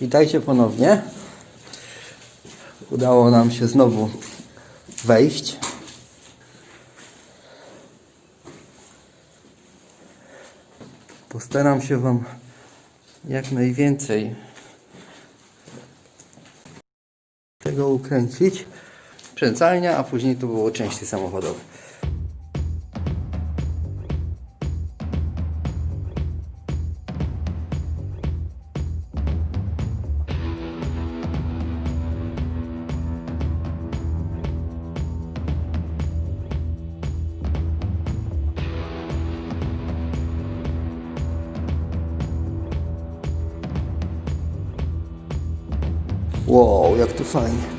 Witajcie ponownie. Udało nam się znowu wejść. Postaram się Wam jak najwięcej tego ukręcić. Przęcalnia, a później tu było części samochodowe. Wow, jak tu fajnie.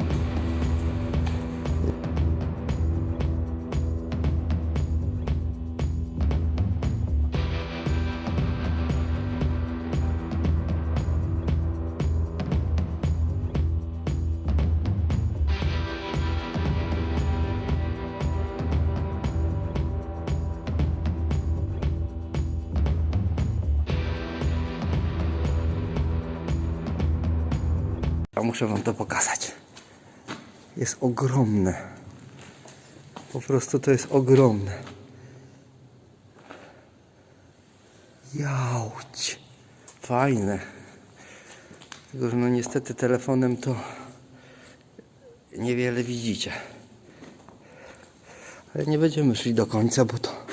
Muszę wam to pokazać. Jest ogromne. Po prostu to jest ogromne. Jauć. Fajne. Tylko, że no niestety telefonem to niewiele widzicie. Ale nie będziemy szli do końca, bo to,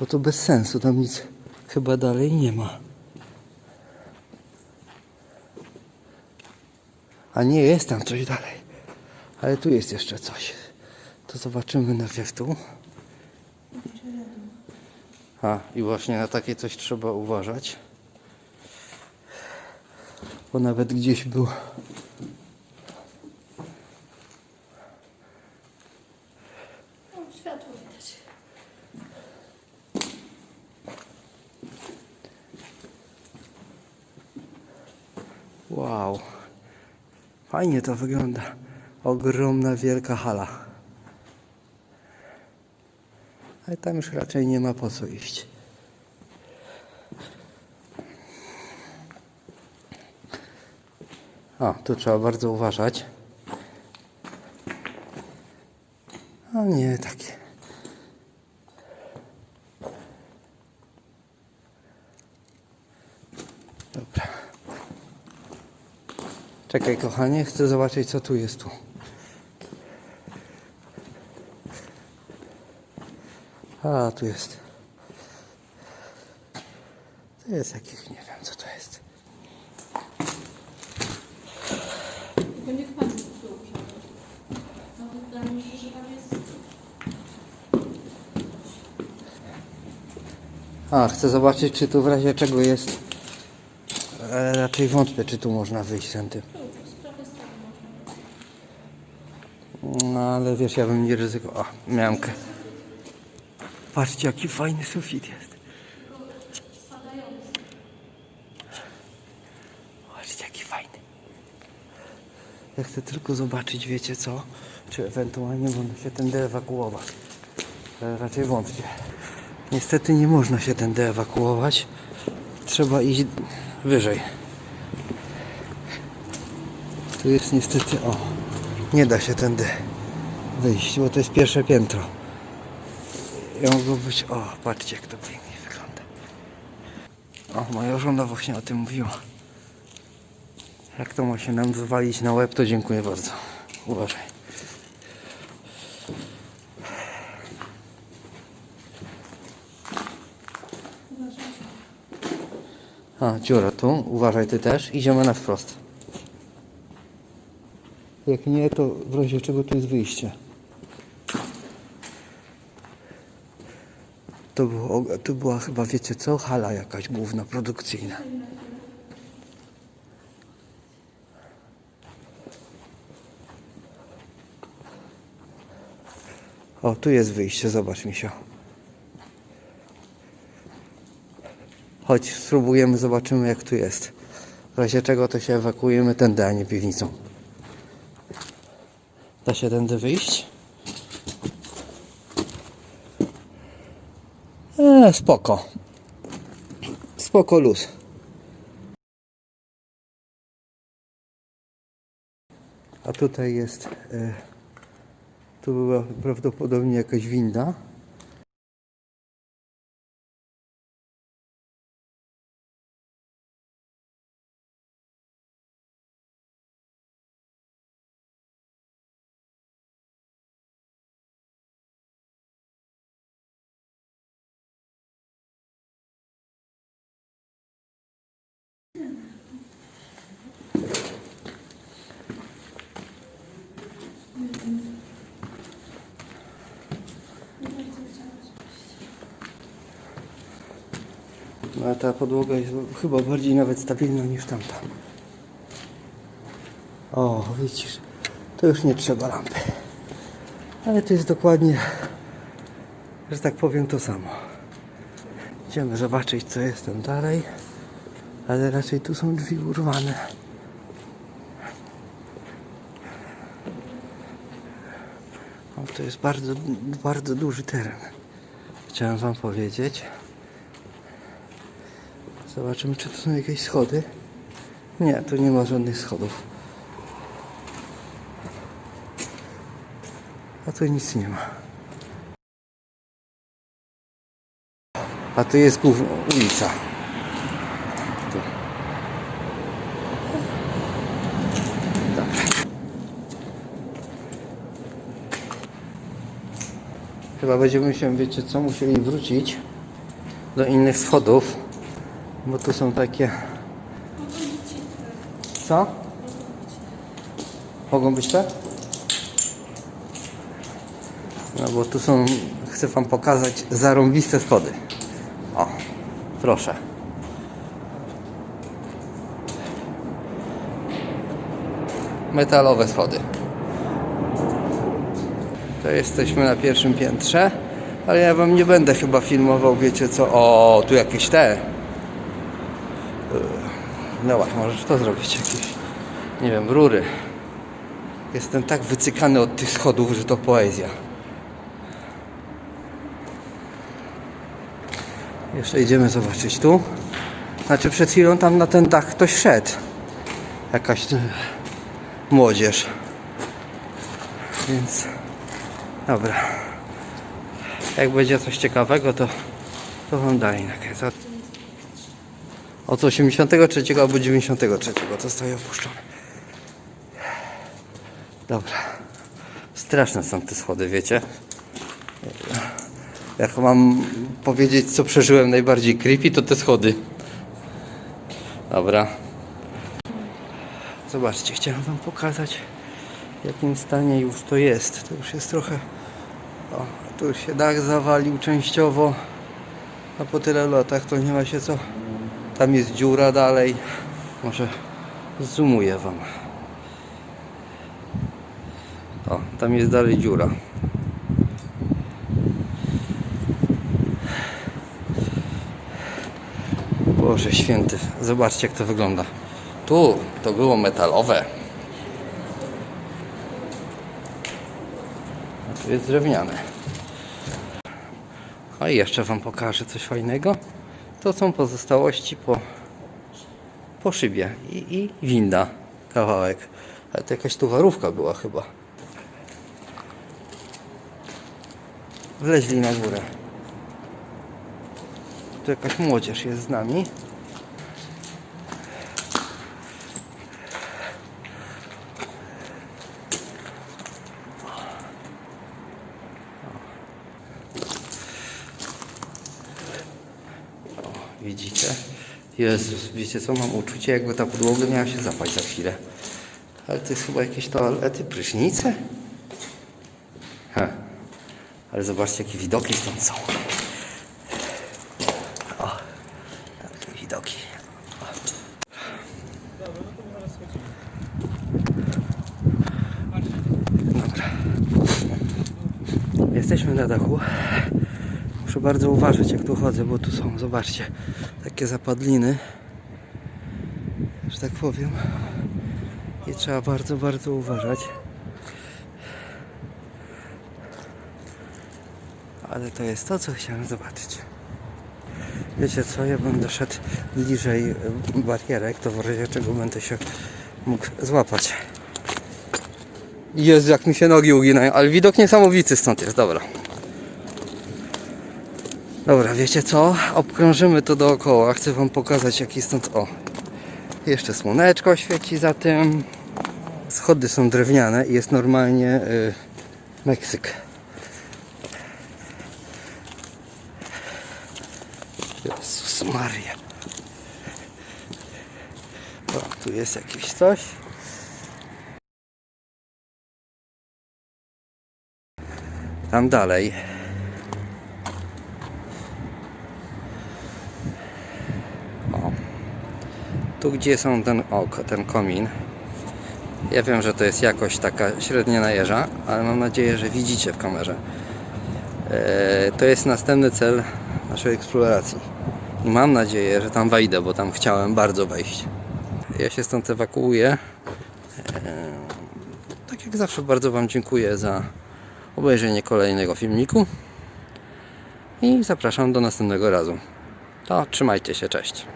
bo to bez sensu. Tam nic chyba dalej nie ma. A nie, jest tam coś dalej. Ale tu jest jeszcze coś. To zobaczymy najpierw tu. A, i właśnie na takie coś trzeba uważać. Bo nawet gdzieś był. O, światło widać. Wow. Fajnie to wygląda. Ogromna, wielka hala. Ale tam już raczej nie ma po co iść. A, tu trzeba bardzo uważać. A nie, takie. Czekaj, kochanie, chcę zobaczyć, co tu jest tu. A, tu jest. To jest jakieś, nie wiem, co to jest. Tylko niech pan tu usiądzie. No wydaje mi się, że tam jest... A, chcę zobaczyć, czy tu w razie czego jest. E, raczej wątpię, czy tu można wyjść tym. Tu, z prawej strony można. No, ale wiesz, ja bym nie ryzykował. O, miałem. k- Patrzcie, jaki fajny sufit jest. Patrzcie, jaki fajny. Ja chcę tylko zobaczyć, wiecie co? Czy ewentualnie można się tędy ewakuować. Ale raczej wątpię. Niestety nie można się tędy ewakuować. Trzeba iść wyżej. Tu jest niestety, o, nie da się tędy wyjść, bo to jest pierwsze piętro. I mogło być, o, patrzcie jak to pięknie wygląda. O, moja żona właśnie o tym mówiła. Jak to ma się nam wywalić na łeb, to dziękuję bardzo. Uważaj. A, dziura tu. Uważaj ty też. Idziemy na wprost. Jak nie, to w razie czego tu jest wyjście. To, było, to była chyba, wiecie co, hala jakaś główna, produkcyjna. O, tu jest wyjście, zobacz mi się. Chodź, spróbujemy, zobaczymy jak tu jest. W razie czego to się ewakuujemy tędy, a nie piwnicą. Da się tędy wyjść? Eee, spoko. Spoko luz. A tutaj jest... E, tu była prawdopodobnie jakaś winda. No a ta podłoga jest chyba bardziej nawet stabilna niż tamta. O, widzisz, to już nie trzeba lampy. Ale to jest dokładnie, że tak powiem, to samo. Idziemy zobaczyć, co jest tam dalej. Ale raczej tu są drzwi urwane. O, to jest bardzo, bardzo duży teren. Chciałem Wam powiedzieć. Zobaczymy, czy tu są jakieś schody. Nie, tu nie ma żadnych schodów. A tu nic nie ma. A tu jest główna ulica. Tu. Dobra. Chyba będziemy się, wiecie co, musieli wrócić do innych schodów. Bo tu są takie. Co? Mogą być te? No bo tu są. Chcę wam pokazać zarąbiste schody. O, proszę. Metalowe schody. To jesteśmy na pierwszym piętrze, ale ja wam nie będę chyba filmował, wiecie co? O, tu jakieś te. No właśnie, możesz to zrobić jakieś, nie wiem, rury. Jestem tak wycykany od tych schodów, że to poezja. Jeszcze idziemy zobaczyć tu. Znaczy przed chwilą tam na ten dach ktoś szedł. Jakaś e, młodzież. Więc dobra. Jak będzie coś ciekawego, to, to wam dalej nakręcę. Od 83 albo 93 to stoi opuszczone. Dobra. Straszne są te schody, wiecie? Jak mam powiedzieć, co przeżyłem najbardziej creepy, to te schody. Dobra. Zobaczcie, chciałem wam pokazać, w jakim stanie już to jest. To już jest trochę... O, tu już się dach zawalił częściowo. A po tyle latach to nie ma się co... Tam jest dziura dalej. Może zoomuję wam. O, tam jest dalej dziura. Boże święty, zobaczcie jak to wygląda. Tu to było metalowe. A tu jest drewniane. A i jeszcze wam pokażę coś fajnego. To są pozostałości po, po szybie i, i winda kawałek. Ale to jakaś tu warówka była chyba. Wleźli na górę. Tu jakaś młodzież jest z nami. Widzicie? Jezus, wiecie co? Mam uczucie, jakby ta podłoga miała się zapaść za chwilę. Ale to jest chyba jakieś toalety, prysznice? Ha. Ale zobaczcie, jakie widoki stąd są. O, takie widoki. Dobra. Jesteśmy na dachu. Muszę bardzo uważać jak tu chodzę, bo tu są, zobaczcie, takie zapadliny, że tak powiem. I trzeba bardzo, bardzo uważać. Ale to jest to, co chciałem zobaczyć. Wiecie co, ja będę szedł bliżej y, barierek, to w razie czego będę się mógł złapać. Jezu, jak mi się nogi uginają, ale widok niesamowity stąd jest, dobra. Dobra, wiecie co? Obkrążymy to dookoła. Chcę wam pokazać jaki stąd... O! Jeszcze słoneczko świeci za tym. Schody są drewniane i jest normalnie y, Meksyk. Jezus Maria. O, tu jest jakieś coś. Tam dalej. Tu gdzie są ten ok, ten komin. Ja wiem, że to jest jakoś taka średnia najeża, ale mam nadzieję, że widzicie w kamerze. E, to jest następny cel naszej eksploracji. I mam nadzieję, że tam wejdę, bo tam chciałem bardzo wejść. Ja się stąd ewakuuję. E, tak jak zawsze bardzo Wam dziękuję za obejrzenie kolejnego filmiku. I zapraszam do następnego razu. To trzymajcie się, cześć.